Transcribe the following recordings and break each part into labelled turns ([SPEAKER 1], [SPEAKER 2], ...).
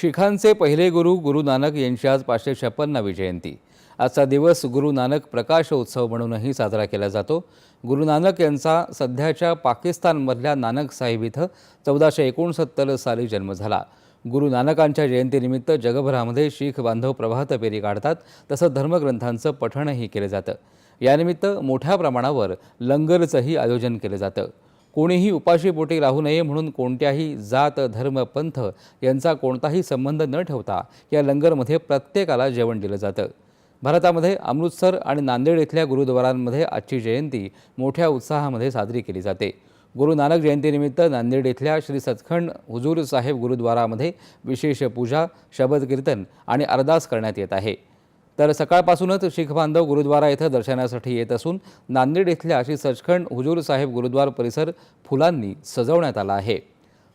[SPEAKER 1] शिखांचे पहिले गुरु गुरु नानक यांची आज पाचशे छप्पन्नावी जयंती. आजचा दिवस गुरु नानक प्रकाश उत्सव म्हणूनही साजरा केला जातो. गुरु नानक यांचा सध्याच्या पाकिस्तानमधल्या नानक साहिब इथं चौदाशे एकोणसत्तर साली जन्म झाला. गुरु नानकांच्या जयंतीनिमित्त जगभरामध्ये शीख बांधव प्रभात फेरी काढतात तसं धर्मग्रंथांचं पठणही केलं जातं. यानिमित्त मोठ्या प्रमाणावर लंगरचंही आयोजन केलं जातं. कोणीही उपाशीपोटी राहू नये म्हणून कोणत्याही जात धर्म पंथ यांचा कोणताही संबंध न ठेवता या लंगरमध्ये प्रत्येकाला जेवण दिलं जातं. भारतामध्ये अमृतसर आणि नांदेड इथल्या गुरुद्वारांमध्ये आजची जयंती मोठ्या उत्साहामध्ये साजरी केली जाते. गुरु नानक जयंतीनिमित्त नांदेड इथल्या श्री सचखंड हुजूर साहेब गुरुद्वारामध्ये विशेष पूजा शबद कीर्तन आणि अरदास करण्यात येत आहे. तर सकाळपासूनच शीख बांधव गुरुद्वारा इथं दर्शनासाठी येत असून नांदेड इथल्या श्री सचखंड हुजूर साहेब गुरुद्वार परिसर फुलांनी सजवण्यात आला आहे.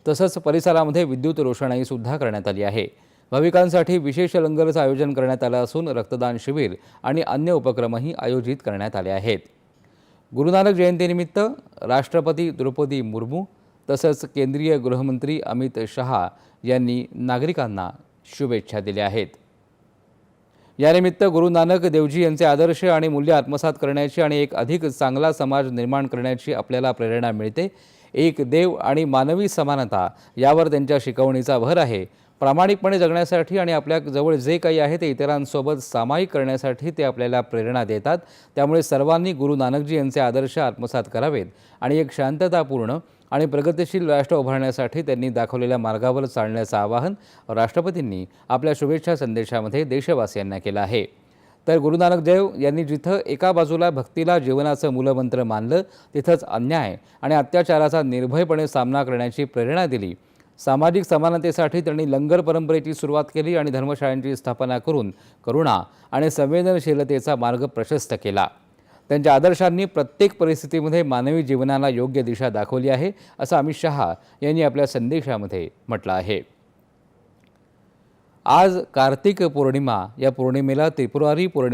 [SPEAKER 1] तसंच परिसरामध्ये विद्युत रोषणाई सुद्धा करण्यात आली आहे. भाविकांसाठी विशेष लंगरचं आयोजन करण्यात आलं असून रक्तदान शिबिर आणि अन्य उपक्रमही आयोजित करण्यात आले आहेत. गुरुनानक जयंतीनिमित्त राष्ट्रपती द्रौपदी मुर्मू तसंच केंद्रीय गृहमंत्री अमित शहा यांनी नागरिकांना शुभेच्छा दिल्या आहेत. यानिमित्त गुरु नानक देवजी यांचे आदर्श आणि मूल्य आत्मसात करण्याची आणि एक अधिक चांगला समाज निर्माण करण्याची आपल्याला प्रेरणा मिळते. एक देव आणि मानवी समानता यावर त्यांच्या शिकवणीचा भर आहे. प्रामाणिकपणे जगण्यासाठी आणि आपल्या जवळ जे काही आहे ते इतरांसोबत सामायिक करण्यासाठी ते आपल्याला प्रेरणा देतात. त्यामुळे सर्वांनी गुरु नानकजी यांचे आदर्श आत्मसात करावेत आणि एक शांततापूर्ण आणि प्रगतिशील राष्ट्र उभारण्यासाठी त्यांनी दाखवलेल्या मार्गावर चालण्याचं आवाहन राष्ट्रपतींनी आपल्या शुभेच्छा संदेशामध्ये देशवासियांना केलं आहे. तर गुरु नानक देव यांनी जिथं एका बाजूला भक्तीला जीवनाचं मूलमंत्र मानलं तिथंच अन्याय आणि अत्याचाराचा निर्भयपणे सामना करण्याची प्रेरणा दिली. सामाजिक समानतेसाठी त्यांनी लंगर परंपरेची सुरुवात केली आणि धर्मशाळांची स्थापना करून करुणा आणि संवेदनशीलतेचा मार्ग प्रशस्त केला. त्यांच्या आदर्शांनी प्रत्येक परिस्थितीमध्ये मानवी जीवनाला योग्य दिशा दाखवली आहे असं अमित शहा यांनी आपल्या संदेशामध्ये म्हटलं आहे. आज कार्तिक पौर्णिमा या पौर्णिमेला त्रिपुरारी पौर्णिमा